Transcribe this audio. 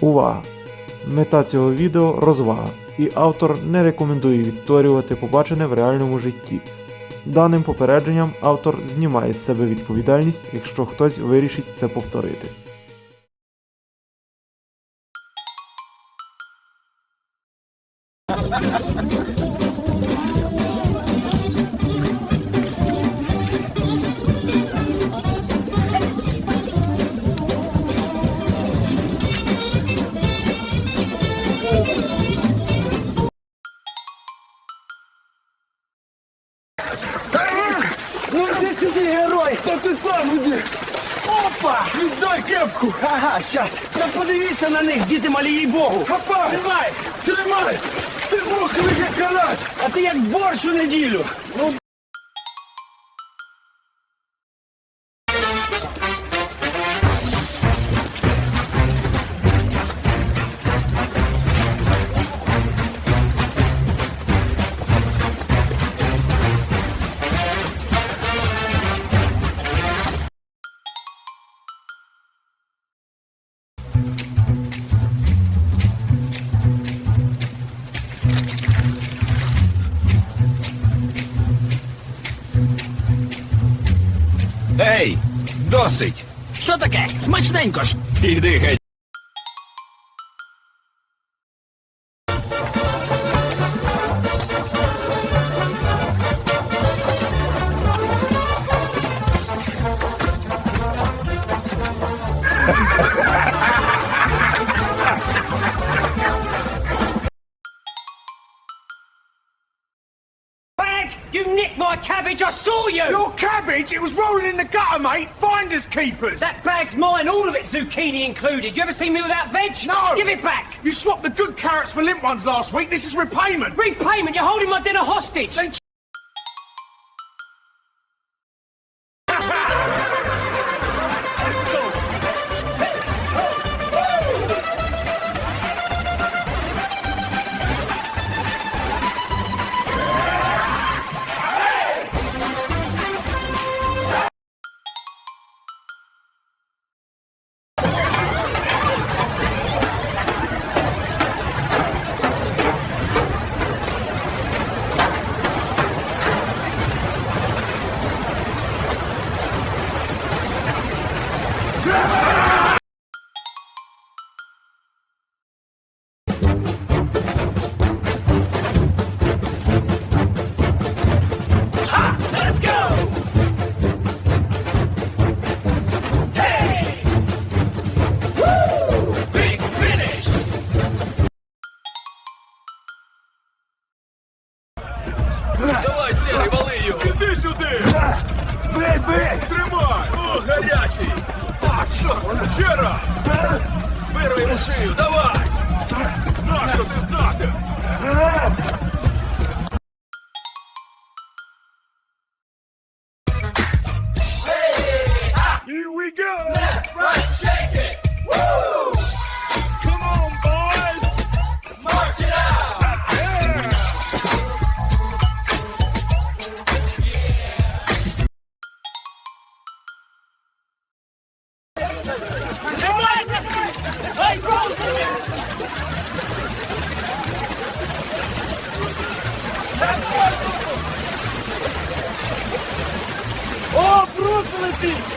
Увага! Мета цього відео розвага, і автор не рекомендує відтворювати побачене в реальному житті. Даним попередженням автор знімає з себе відповідальність, якщо хтось вирішить це повторити. Сюди, герой! Та ти сам іди! Опа! Віддай кепку! Ага, щас! Та подивіться на них, діти малі їй Богу! Хапай! Тримай! Тримай! Ти мокрий як карась! А ти як борщ у неділю! Ну, Ей, досить! Що таке? Смачненько ж. Іди геть. You nicked my cabbage! I saw you! Your cabbage, it was rolling in the gutter, mate! Finders keepers! That bag's mine, all of it, zucchini included. You ever seen me without veg? No! Give it back! You swapped the good carrots for limp ones last week. This is repayment. Repayment! You're holding my dinner hostage! Then Давай, сірий, вали його! Іди сюди! Бей, бей! Тримай! О, гарячий! А, чорт, ще раз! Вирви йому шию, давай! Нащо ти здати? Here we go! Right, shake Justice!